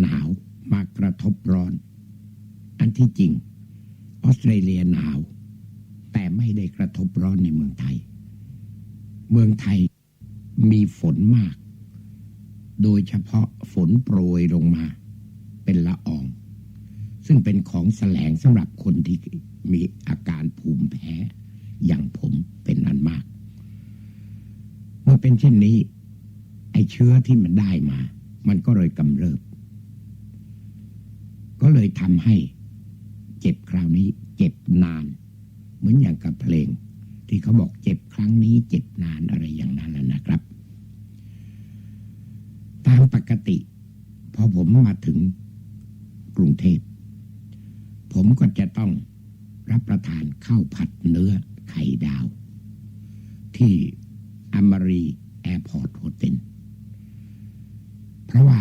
หนาวมากระทบร้อน อันที่จริง ออสเตรเลียหนาว แต่ไม่ได้กระทบร้อนในเมืองไทย เมืองไทยมีฝนมาก โดยเฉพาะฝนโปรยลงมา เป็นละออง ซึ่งเป็นของแสลงสำหรับคนที่มีอาการภูมิแพ้ อย่างผมเป็นอันมาก เมื่อเป็นเช่นนี้ ไอเชื้อที่มันได้มา มันก็เลยกำเริบ ก็เลยทำให้เจ็บคราวนี้เจ็บนาน เหมือนอย่างกับเพลง ที่เขาบอกเจ็บครั้งนี้เจ็บนานอะไรอย่างนั้นนะครับ ตามปกติ พอผมมาถึงกรุงเทพ ผมก็จะต้องรับประทานข้าวผัดเนื้อไข่ดาว ที่อมรีแอร์พอร์ตโฮเทลเพราะว่า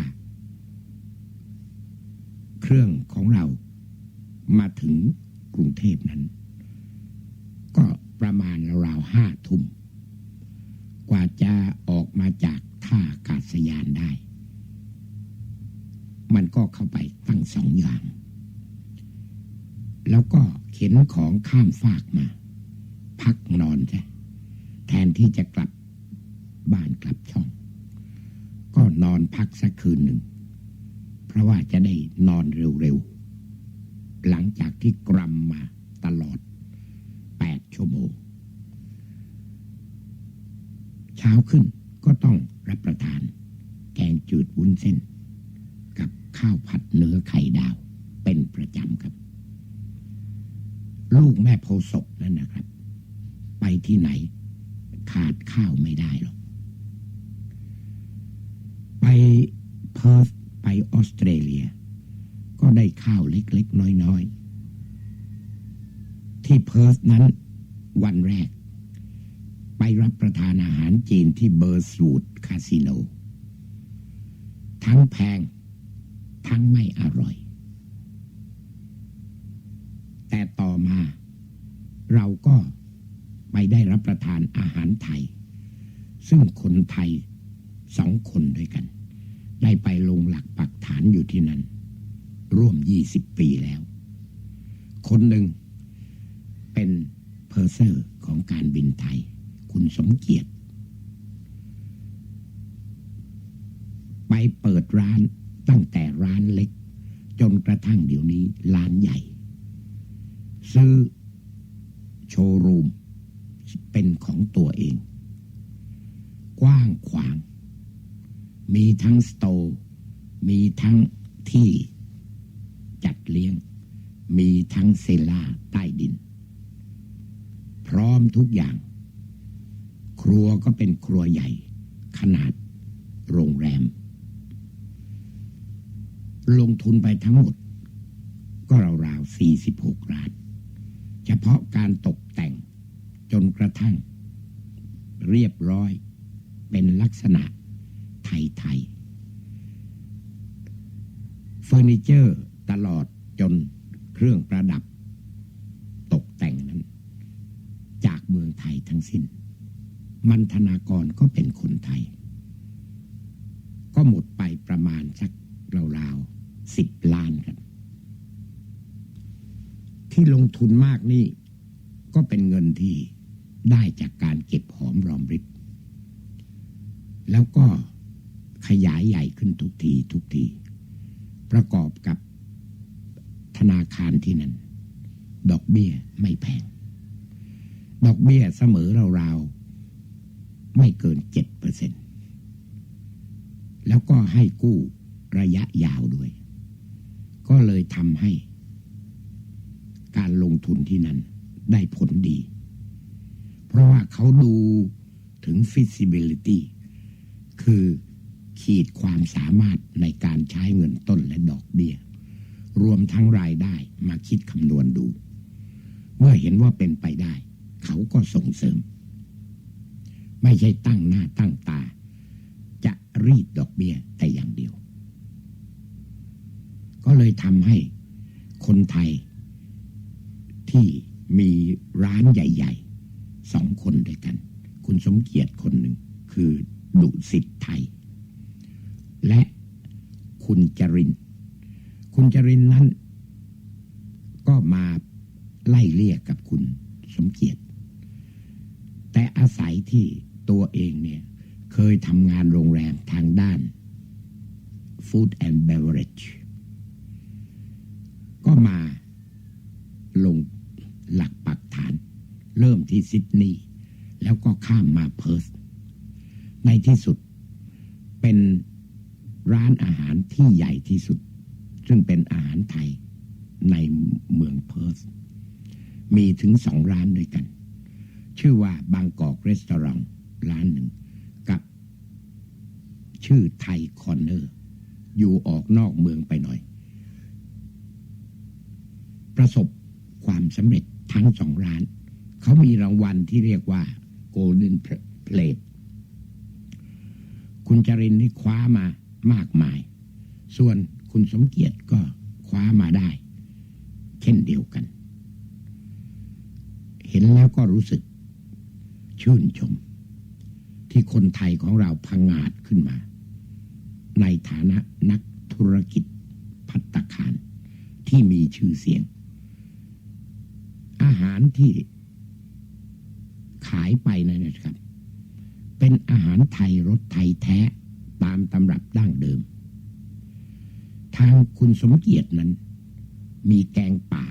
รื่องของเรามาถึงกรุงเทพนั้น ก็ประมาณราวห้าทุ่ม กว่าจะออกมาจากท่าอากาศยานได้ มันก็เข้าไปตั้งสองอย่าง แล้วก็เข็นของข้ามฟากมา พักนอนใช่แทนที่จะกลับบ้านกลับช่อง ก็นอนพักสักคืนหนึ่ง เพราะว่าจะได้นอนเร็วๆ หลังจากที่กรำมาตลอดแปดชั่วโมง เช้าขึ้นก็ต้องรับประทาน แกงจืดวุ้นเส้น กับข้าวผัดเนื้อไข่ดาวเป็นประจำครับ ลูกแม่โพศพนั่นนะครับ ไปที่ไหนขาดข้าวไม่ได้หรอก ไปเพิร์ธ ออสเตรเลีย ก็ได้ข้าวเล็กๆ น้อยๆ ที่เพิร์ธนั้นวันแรก ไปรับประทานอาหารจีนที่เบอร์สูดคาสิโน ทั้งแพง ทั้งไม่อร่อย แต่ต่อมา เราก็ไปได้รับประทานอาหารไทย ซึ่งคนไทยสองคนด้วยกัน ได้ไปลงหลักปักฐานอยู่ที่นั่น ร่วมยี่สิบปีแล้ว คนหนึ่งเป็นเพอร์เซอร์ของการบินไทย คุณสมเกียรติ ไปเปิดร้านตั้งแต่ร้านเล็ก จนกระทั่งเดี๋ยวนี้ร้านใหญ่ ซื้อโชว์รูม เป็นของตัวเอง กว้างขวาง มีทั้งสโตมีทั้งที่จัดเลี้ยง มีทั้งเซลาใต้ดิน พร้อมทุกอย่าง ครัวก็เป็นครัวใหญ่ ขนาดโรงแรม ลงทุนไปทั้งหมด ก็ราวๆ46ล้าน เฉพาะการตกแต่งจนกระทั่ง เรียบร้อยเป็นลักษณะ ไทยๆเฟอร์นิเจอร์ตลอดจนเครื่องประดับ ตกแต่งนั้น จากเมืองไทยทั้งสิ้น มันธนากรก็เป็นคนไทย ก็หมดไปประมาณสักราวๆสิบล้านครับ ที่ลงทุนมากนี่ ก็เป็นเงินที่ได้จากการเก็บหอมรอมริบแล้วก็ ขยายใหญ่ขึ้นทุกทีทุกที ประกอบกับธนาคารที่นั่น ดอกเบี้ยไม่แพง ดอกเบี้ยเสมอราวๆไม่เกินเจ็ดเปอร์เซ็นแล้วก็ให้กู้ระยะยาวด้วย ก็เลยทำให้ การลงทุนที่นั่นได้ผลดี เพราะว่าเขาดูถึง feasibility คือ ขีดความสามารถในการใช้เงินต้นและดอกเบี้ย รวมทั้งรายได้มาคิดคำนวณดู เมื่อเห็นว่าเป็นไปได้ เขาก็ส่งเสริม ไม่ใช่ตั้งหน้าตั้งตา จะรีดดอกเบี้ยแต่อย่างเดียว ก็เลยทำให้คนไทยที่มีร้านใหญ่ ๆ สองคนด้วยกัน คุณสมเกียรติคนหนึ่ง คือดุสิทธิ์ไทย และคุณจริน คุณจรินนั้น ก็มาไล่เลี่ยกับคุณสมเกียรติ แต่อาศัยที่ตัวเองเนี่ย เคยทำงานโรงแรมทางด้าน Food and Beverage ก็มาลงหลักปักฐาน เริ่มที่ซิดนีย์แล้วก็ข้ามมาเพิร์ธในที่สุดเป็น ร้านอาหารที่ใหญ่ที่สุด ซึ่งเป็นอาหารไทยในเมืองเพิร์ธมีถึงสองร้านด้วยกัน ชื่อว่าบางกอกรีสตอรองร้านหนึ่ง กับชื่อไทยคอนเนอร์ อยู่ออกนอกเมืองไปหน่อย ประสบความสำเร็จทั้งสองร้าน เขามีรางวัลที่เรียกว่า Golden Plate คุณจรินนี่คว้ามา มากมาย ส่วนคุณสมเกียรติก็คว้ามาได้ เช่นเดียวกัน เห็นแล้วก็รู้สึก ชื่นชม ที่คนไทยของเราพังงาดขึ้นมา ในฐานะนักธุรกิจพัตตาคารที่มีชื่อเสียง อาหารที่ขายไปนั่นนะครับ เป็นอาหารไทยรสไทยแท้ ตามตำรับดั้งเดิม ทางคุณสมเกียรตินั้น มีแกงป่า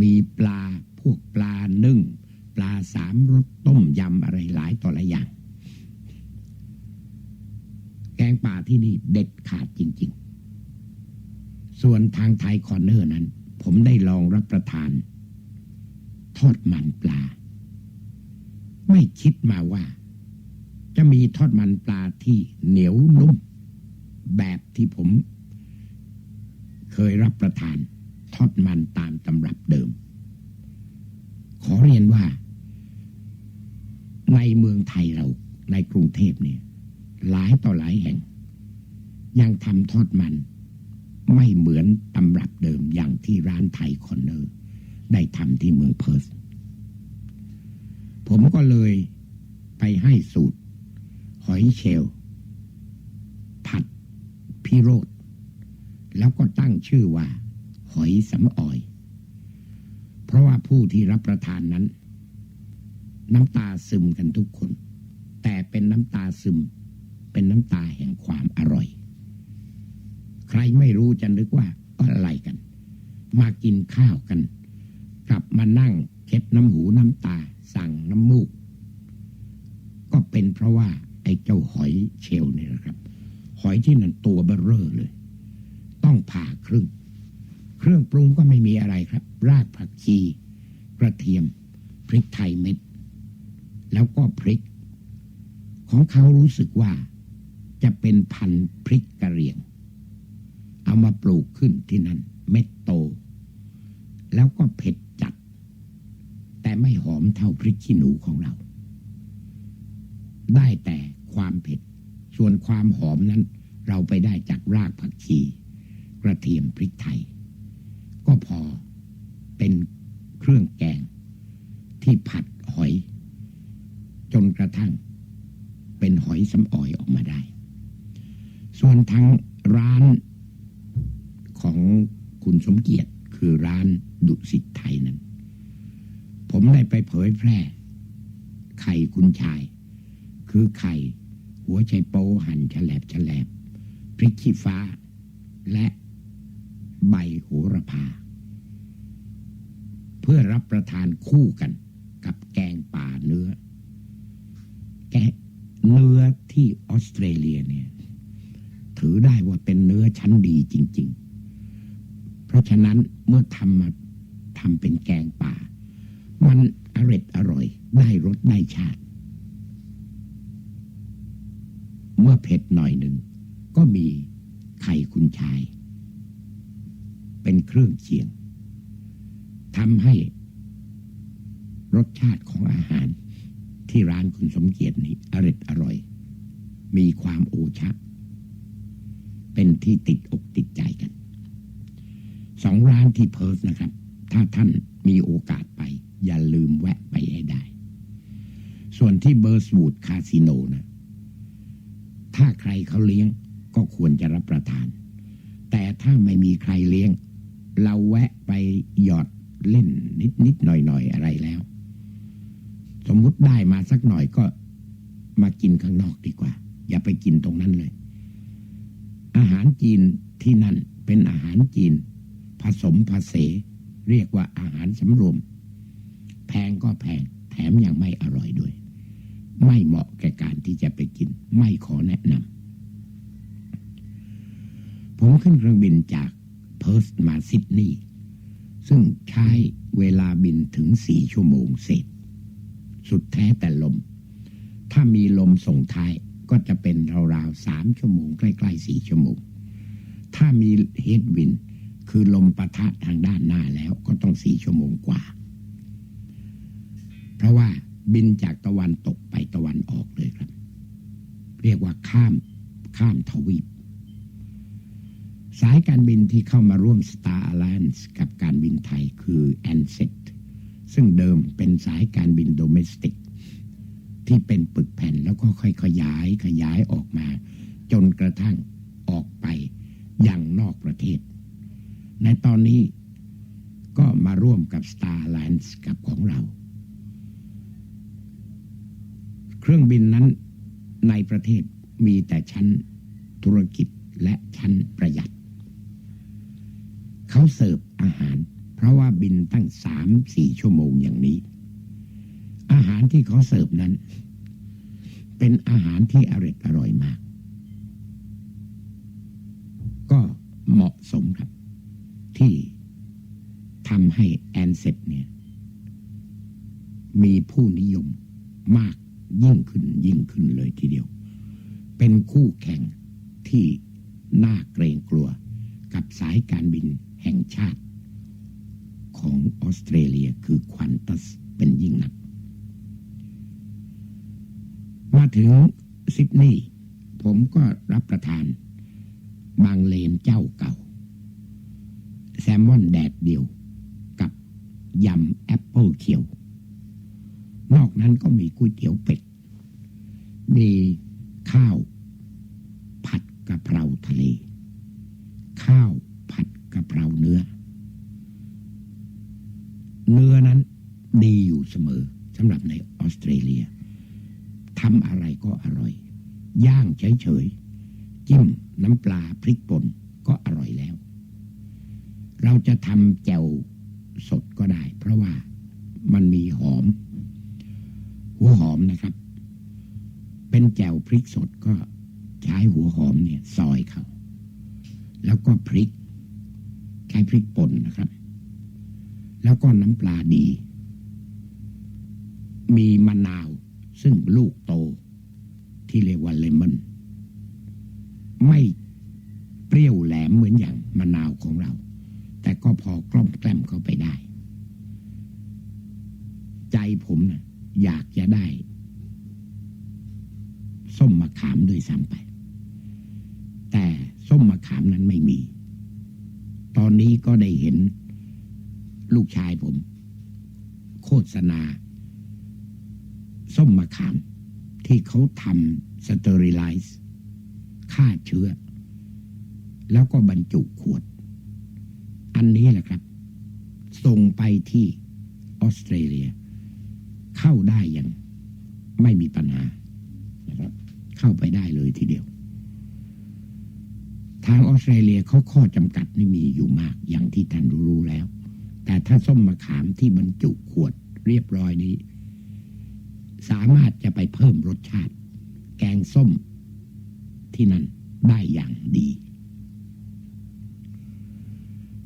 มีปลาพวกปลานึ่ง ปลาสามรสต้มยำอะไรหลายต่อหลายอย่าง แกงป่าที่นี่เด็ดขาดจริง ๆ ส่วนทางไทยคอนเนอร์นั้น ผมได้ลองรับประทาน ทอดมันปลา ไม่คิดมาว่า จะมีทอดมันปลาที่เหนียวนุ่ม แบบที่ผม เคยรับประทาน ทอดมันตามตำรับเดิม ขอเรียนว่า ในเมืองไทยเราในกรุงเทพเนี่ย หลายต่อหลายแห่ง ยังทำทอดมัน ไม่เหมือนตำรับเดิมอย่างที่ร้านไทยคอนเนอร์ ได้ทำที่เมืองเพิร์สผมก็เลยไปให้สูตร หอยเชลล์ผัดพิโรธแล้วก็ตั้งชื่อว่า หอยสำออย เพราะว่าผู้ที่รับประทานนั้น น้ำตาซึมกันทุกคน แต่เป็นน้ำตาซึม เป็นน้ำตาแห่งความอร่อย ใครไม่รู้จะนึกว่าอะไรกัน มากินข้าวกัน กลับมานั่งเค็ดน้ำหูน้ำตา สั่งน้ำมูก ก็เป็นเพราะว่า อ้เจ้าหอยเชลเนี่ยนะครับ หอยที่นั่นตัวเบ้อเร่อเลย ต้องผ่าครึ่ง เครื่องปรุงก็ไม่มีอะไรครับ รากผักชีกระเทียม พริกไทยเม็ด แล้วก็พริก ของเขารู้สึกว่าจะเป็นพันธุ์พริกกระเหรี่ยง เอามาปลูกขึ้นที่นั่น เม็ดโต แล้วก็เผ็ดจัด แต่ไม่หอมเท่าพริกขี้หนูของเรา ได้แต่ ความเผ็ด ส่วนความหอมนั้น เราไปได้จากรากผักชี กระเทียมพริกไทย ก็พอเป็นเครื่องแกง ที่ผัดหอย จนกระทั่ง เป็นหอยสำออยออกมาได้ ส่วนทางร้านของคุณสมเกียรติคือร้านดุสิตไทยนั้น ผมได้ไปเผยแพร่ ไข่คุณชาย คือไข่ หัวไชโป๊หั่นแฉลบแฉลบพริกขี้ฟ้า และใบโหระพา เพื่อรับประทานคู่กันกับแกงป่าเนื้อ แกเนื้อที่ออสเตรเลียเนี่ย ถือได้ว่าเป็นเนื้อชั้นดีจริง ๆ เพราะฉะนั้นเมื่อทำมาทำเป็นแกงป่า มันอร่อยอร่อย ได้รสได้ชาติ เมื่อเผ็ดหน่อยหนึ่ง ก็มีไข่คุณชาย เป็นเครื่องเคียงทำให้รสชาติของอาหารที่ร้านคุณสมเกียรตินี้อร่อยอร่อย มีความโอชะ เป็นที่ติดอกติดใจกัน สองร้านที่เพิร์สนะครับ ถ้าท่านมีโอกาสไป อย่าลืมแวะไปให้ได้ ส่วนที่เบอร์สวูดคาสิโนนะ ใครเขาเลี้ยงก็ควรจะรับประทาน แต่ถ้าไม่มีใครเลี้ยง เราแวะไปหยอดเล่นนิดนิดหน่อยหน่อยอะไรแล้ว สมมุติได้มาสักหน่อยก็มากินข้างนอกดีกว่า อย่าไปกินตรงนั้นเลย อาหารจีนที่นั่นเป็นอาหารจีน ผสมผสมเรียกว่าอาหารสำรวม แพงก็แพงแถมยังไม่อร่อยด้วย ไม่เหมาะแก่การที่จะไปกิน ไม่ขอแนะนำผมขึ้นเครื่องบินจากเพิร์สมาซิดนีย์ซึ่งใช้เวลาบินถึงสี่ชั่วโมงเศษสุดแท้แต่ลม ถ้ามีลมส่งท้ายก็จะเป็นราวๆสามชั่วโมงใกล้ๆสี่ชั่วโมง ถ้ามีเฮดวิน คือลมปะทะทางด้านหน้าแล้วก็ต้องสี่ชั่วโมงกว่า เพราะว่า บินจากตะวันตกไปตะวันออกเลยครับ เรียกว่าข้ามข้ามทวีป สายการบินที่เข้ามาร่วม Star Alliance กับการบินไทยคือ a n s e t ซึ่งเดิมเป็นสายการบินโดเมสติก ที่เป็นปึกแผ่นแล้วก็ค่อยขยายขยายออกมา จนกระทั่งออกไปยังนอกประเทศ ในตอนนี้ก็มาร่วมกับ Star Alliance กับของเรา เครื่องบินนั้นในประเทศมีแต่ชั้นธุรกิจและชั้นประหยัด เขาเสิร์ฟอาหาร เพราะว่าบินตั้งสามสี่ชั่วโมงอย่างนี้ อาหารที่เขาเสิร์ฟนั้น เป็นอาหารที่อร่อยอร่อยมาก ก็เหมาะสมครับ ที่ทำให้แอนเซ็ตเนี่ย มีผู้นิยมมาก ยิ่งขึ้นยิ่งขึ้นเลยทีเดียว เป็นคู่แข่งที่น่าเกรงกลัวกับสายการบินแห่งชาติ ของออสเตรเลียคือควันตัสเป็นยิ่งหนัก มาถึงซิดนีย์ผมก็รับประทาน บางเลนเจ้าเก่า แซลมอนแดดเดียวกับยำแอปเปิลเขียว นอกนั้นก็มีก๋วยเตี๋ยวเป็ด มีข้าว ผัดกะเพราทะเล ข้าวผัดกะเพราเนื้อ เนื้อนั้นดีอยู่เสมอสำหรับในออสเตรเลียทำอะไรก็อร่อย ย่างเฉยๆจิ้มน้ำปลาพริกป่นก็อร่อยแล้ว เราจะทำแจ่วสดก็ได้ เพราะว่ามันมีหอม หัวหอมนะครับ เป็นแจ่วพริกสดก็ใช้หัวหอมเนี่ยซอยเขาแล้วก็พริกใช้พริกป่นนะครับ แล้วก็น้ำปลาดี มีมะนาวซึ่งลูกโตที่เรียกว่าเลมอนไม่เปรี้ยวแหลมเหมือนอย่างมะนาวของเรา แต่ก็พอกล้อมแกล้มเข้าไปได้ ใจผมนะ อยากจะได้ ส้มมะขามด้วยซ้ำไป แต่ส้มมะขามนั้นไม่มี ตอนนี้ก็ได้เห็นลูกชายผม โฆษณา ส้มมะขาม ที่เขาทำสเตอริไลซ์ฆ่าเชื้อ แล้วก็บรรจุขวด อันนี้แหละครับ ส่งไปที่ออสเตรเลีย เข้าได้อย่างไม่มีปัญหานะครับ เข้าไปได้เลยทีเดียว ทางออสเตรเลียเขาข้อจำกัดนี่มีอยู่มากอย่างที่ท่านรู้แล้ว แต่ถ้าส้มมะขามที่บรรจุขวดเรียบร้อยนี้ สามารถจะไปเพิ่มรสชาติ แกงส้มที่นั่นได้อย่างดี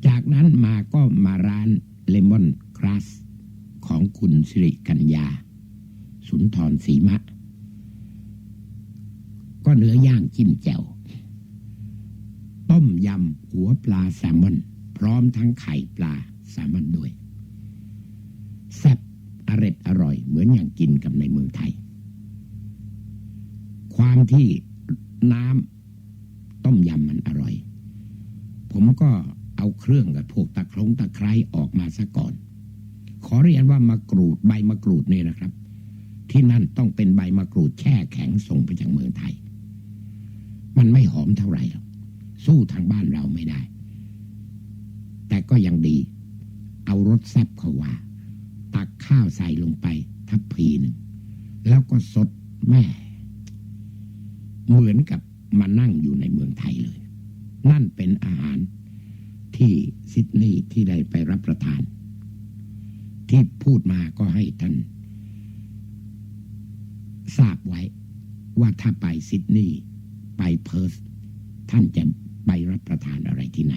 จากนั้นมาก็มาร้านเลมอนคราส ของคุณสิริกัญญา สุนทรสีมะ ก็เนื้อย่างจิ้มแจ่ว ต้มยำหัวปลาแซลมอน พร้อมทั้งไข่ปลาแซลมอนด้วย แซ่บอร็ดอร่อยเหมือนอย่างกินกับในเมืองไทย ความที่น้ำต้มยำมันอร่อย ผมก็เอาเครื่องกับพวกตะครงตะไคร้ออกมาซะก่อน อเรียนว่ามะกรูดใบมะกรูดนี่นะครับ ที่นั่นต้องเป็นใบมะกรูดแช่แข็งส่งไปจากเมืองไทย มันไม่หอมเท่าไหร่หรอกสู้ทางบ้านเราไม่ได้ แต่ก็ยังดี เอารสแซบเขาว่า ตักข้าวใส่ลงไป ทัพพีหนึ่ง แล้วก็สดแม่ เหมือนกับมานั่งอยู่ในเมืองไทยเลย นั่นเป็นอาหารที่ซิดนีย์ที่ได้ไปรับประทาน ที่พูดมาก็ให้ท่านทราบไว้ว่าถ้าไปซิดนีย์ไปเพิร์ธท่านจะไปรับประทานอะไรที่ไหน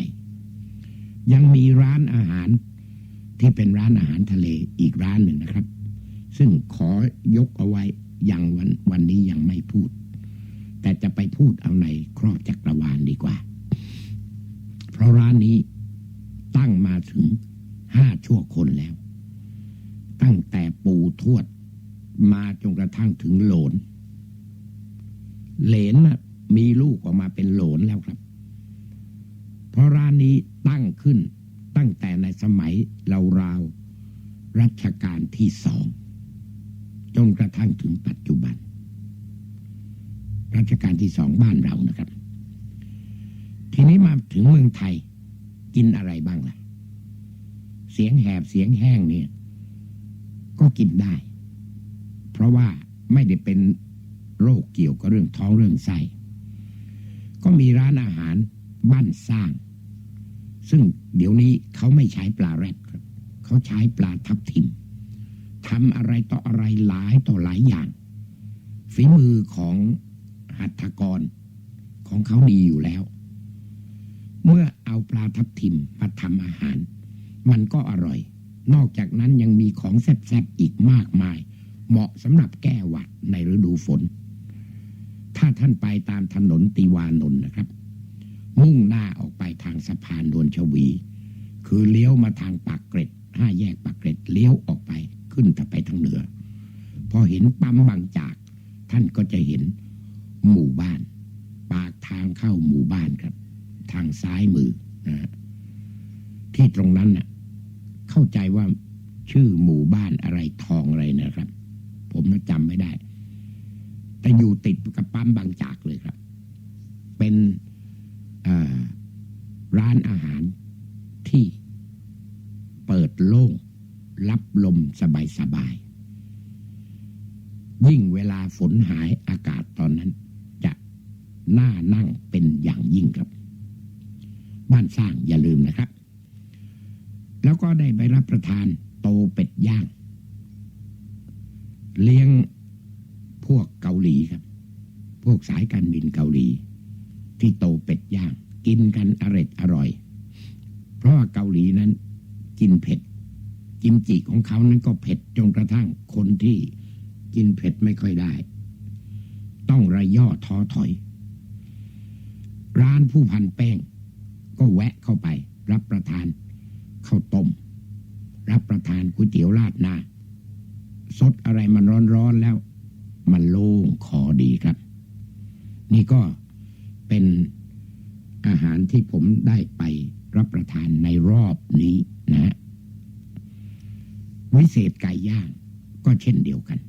ยังมีร้านอาหารที่เป็นร้านอาหารทะเลอีกร้านหนึ่งนะครับ ซึ่งขอยกเอาไว้ยังวันวันนี้ยังไม่พูด แต่จะไปพูดเอาในครอบจักรวาลดีกว่า เพราะร้านนี้ตั้งมาถึงห้าชั่วคนแล้ว ตั้งแต่ปู่ทวด มาจนกระทั่งถึงโหลนเหลนนะมีลูกออกมาเป็นโหลนแล้วครับ เพราะร้านนี้ตั้งขึ้นตั้งแต่ในสมัยเราราวๆรัชกาลที่สองจนกระทั่งถึงปัจจุบัน รัชกาลที่สองบ้านเรานะครับ ทีนี้มาถึงเมืองไทย กินอะไรบ้างล่ะ เสียงแหบเสียงแห้งเนี่ย ก็กินได้ เพราะว่าไม่ได้เป็นโรคเกี่ยวกับเรื่องท้องเรื่องไส้ก็มีร้านอาหารบ้านสร้าง ซึ่งเดี๋ยวนี้เขาไม่ใช้ปลาแรดครับ เขาใช้ปลาทับทิมทำอะไรต่ออะไรหลายต่อหลายอย่าง ฝีมือของหัตถกรของเขาดีอยู่แล้ว เมื่อเอาปลาทับทิมมาทำอาหาร มันก็อร่อย นอกจากนั้นยังมีของแซ่บๆอีกมากมาย เหมาะสำหรับแก้หวัดในฤดูฝน ถ้าท่านไปตามถนนติวานนท์นะครับ มุ่งหน้าออกไปทางสะพานดวนชวี คือเลี้ยวมาทางปากเกร็ดห้าแยกปากเกร็ดเลี้ยวออกไปขึ้นไปทางเหนือ พอเห็นปั๊มบางจาก ท่านก็จะเห็นหมู่บ้าน ปากทางเข้าหมู่บ้านครับ ทางซ้ายมือนะที่ตรงนั้นน่ะ เข้าใจว่าชื่อหมู่บ้านอะไรทองอะไรนะครับ ผมจำไม่ได้ แต่อยู่ติดกับปั๊มบางจากเลยครับ เป็นร้านอาหารที่เปิดโล่ง รับลมสบายๆยิ่งเวลาฝนหายอากาศตอนนั้น จะน่านั่งเป็นอย่างยิ่งครับ บ้านสร้างอย่าลืมนะครับ แล้วก็ได้ไปรับประทานโตเป็ดย่าง เลี้ยงพวกเกาหลีครับ พวกสายการบินเกาหลี ที่โตเป็ดย่าง กินกันอร่อยอร่อย เพราะว่าเกาหลีนั้นกินเผ็ด กิมจิของเขานั้นก็เผ็ดจนกระทั่งคนที่กินเผ็ดไม่ค่อยได้ ต้องระย่อท้อถอย ร้านผู้พันแป้ง ก็แวะเข้าไปรับประทาน ข้าวต้ม รับประทานก๋วยเตี๋ยวราดหน้าสดอะไรมันร้อนๆแล้ว มันโล่งคอดีครับ นี่ก็เป็นอาหารที่ผมได้ไปรับประทานในรอบนี้นะฮะวิเศษไก่ย่างก็เช่นเดียวกัน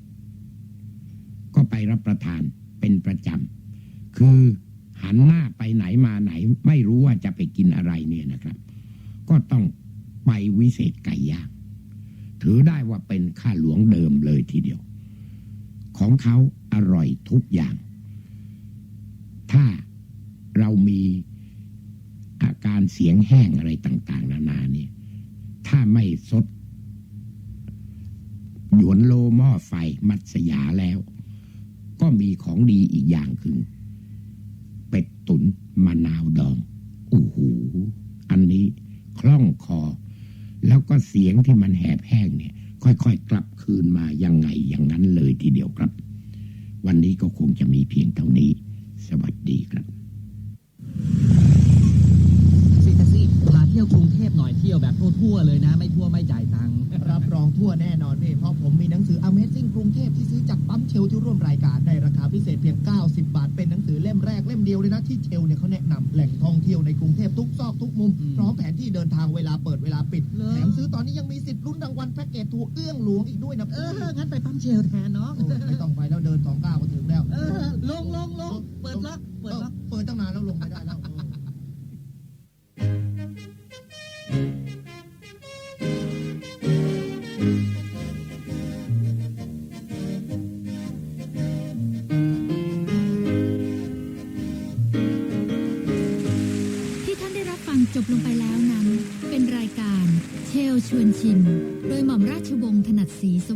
ก็ไปรับประทานเป็นประจำ คือหันหน้าไปไหนมาไหน ไม่รู้ว่าจะไปกินอะไรเนี่ยนะครับ ก็ต้อง ไปวิเศษไก่ย่างถือได้ว่าเป็นข้าหลวงเดิมเลยทีเดียว ของเขาอร่อยทุกอย่าง ถ้าเรามีอาการเสียงแห้งอะไรต่าง ๆ นานาเนี่ยถ้าไม่สดหยวนโลหม้อไฟมัตสยาแล้ว ก็มีของดีอีกอย่างคือ เป็ดตุนมะนาวดอง ก็เสียงที่มันแหบแห้งเนี่ย ค่อยๆกลับคืนมายังไงอย่างนั้นเลยทีเดียวครับ วันนี้ก็คงจะมีเพียงเท่านี้ สวัสดีครับซี่แท็กซี่พาเที่ยวกรุงเทพหน่อยเที่ยวแบบทั่วๆเลยนะ ไม่ทั่วไม่จ่ายตังค์ รับรองทั่วแน่นอนพี่ เพราะผมมีหนังสือ Amazing กรุงเทพที่ซื้อจากปั๊มเชลที่ร่วมรายการในราคาพิเศษเพียง 90 บาท เป็นหนังสือเล่มแรกเล่มเดียวเลยนะที่เชลเนี่ยเขาแนะนำแหล่งท่องเที่ยวในกรุงเทพทุกซอกทุกมุมพร้อมแผนที่เดินทางเวลาเปิดเวลาปิดแถมซื้อตอนนี้ยังมีสิทธิ์ลุ้นรางวัลแพ็กเกจถูกเอื้องหลวงอีกด้วยนะเอพี่อ งั้นไปปั๊มเชลแทนน้อง โอ้ไม่ต้องไปแล้วเดินสองก้าวก็ถึงแล้ว เออ ลงลงลงเปิดล็อก สวัส